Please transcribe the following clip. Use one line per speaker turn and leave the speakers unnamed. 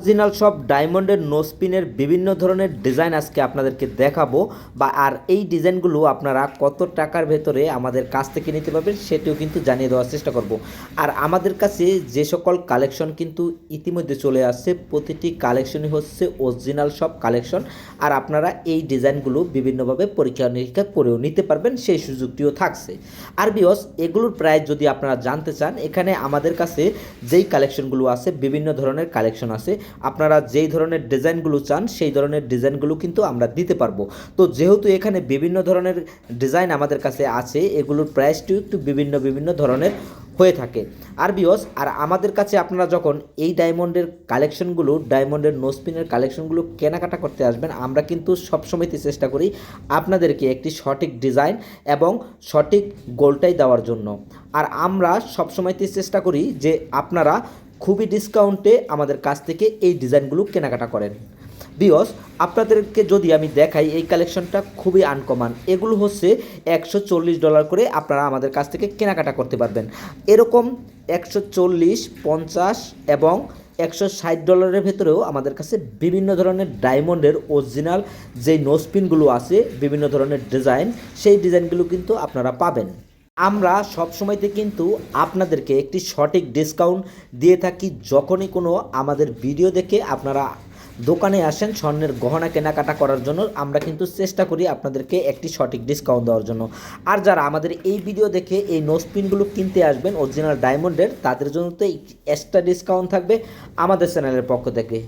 Original সব ডায়মন্ডের নোসপিনের বিভিন্ন ধরনের ডিজাইন আজকে আপনাদেরকে দেখাবো বা আর এই ডিজাইনগুলো আপনারা কত টাকার ভেতরে আমাদের কাছ থেকে নিতে পারবেন সেটিও কিন্তু জানিয়ে দেওয়ার চেষ্টা করব। আর আমাদের কাছে যে সকল কালেকশন কিন্তু ইতিমধ্যে চলে আসছে, প্রতিটি কালেকশনই হচ্ছে অরিজিনাল সব কালেকশন। আর আপনারা এই ডিজাইনগুলো বিভিন্নভাবে পরীক্ষা নিরীক্ষা করেও নিতে পারবেন, সেই সুযোগটিও থাকছে। আর বিয়স এগুলোর প্রায় যদি আপনারা জানতে চান, এখানে আমাদের কাছে যেই কালেকশনগুলো আছে, বিভিন্ন ধরনের কালেকশন আছে আপনারা যেই ধরনের ডিজাইনগুলো চান, সেই ধরনের ডিজাইনগুলো কিন্তু আমরা দিতে পারব। তো যেহেতু এখানে বিভিন্ন ধরনের ডিজাইন আমাদের কাছে আছে, এগুলোর প্রাইসটিও একটু বিভিন্ন বিভিন্ন ধরনের হয়ে থাকে। আর বিয়স, আর আমাদের কাছে আপনারা যখন এই ডায়মন্ডের কালেকশনগুলো, ডায়মন্ডের নোসপিনের কালেকশনগুলো কেনাকাটা করতে আসবেন, আমরা কিন্তু সবসময়তে চেষ্টা করি আপনাদেরকে একটি সঠিক ডিজাইন এবং সঠিক গোলটাই দেওয়ার জন্য। আর আমরা সবসময়তে চেষ্টা করি যে আপনারা খুবই ডিসকাউন্টে আমাদের কাছ থেকে এই ডিজাইনগুলো কেনাকাটা করেন। বিয়স আপনাদেরকে যদি আমি দেখাই এই কালেকশনটা খুবই আনকমন এগুলো হচ্ছে একশো চল্লিশ ডলার করে আপনারা আমাদের কাছ থেকে কেনাকাটা করতে পারবেন। এরকম একশো চল্লিশ, পঞ্চাশ এবং একশো ষাট ডলারের ভেতরেও আমাদের কাছে বিভিন্ন ধরনের ডায়মন্ডের অরিজিনাল যেই নোসপিনগুলো আছে, বিভিন্ন ধরনের ডিজাইন সেই ডিজাইনগুলো কিন্তু আপনারা পাবেন। আমরা সবসময়তে কিন্তু আপনাদেরকে একটি সঠিক ডিসকাউন্ট দিয়ে থাকি। যখনই কোনো আমাদের ভিডিও দেখে আপনারা দোকানে আসেন স্বর্ণের গহনা কেনাকাটা করার জন্য, আমরা কিন্তু চেষ্টা করি আপনাদেরকে একটি সঠিক ডিসকাউন্ট দেওয়ার জন্য। আর যারা আমাদের এই ভিডিও দেখে এই নোসপিনগুলো কিনতে আসবেন অরিজিনাল ডায়মন্ডের তাদের জন্য তো এক্সট্রা ডিসকাউন্ট থাকবে আমাদের চ্যানেলের পক্ষ থেকে।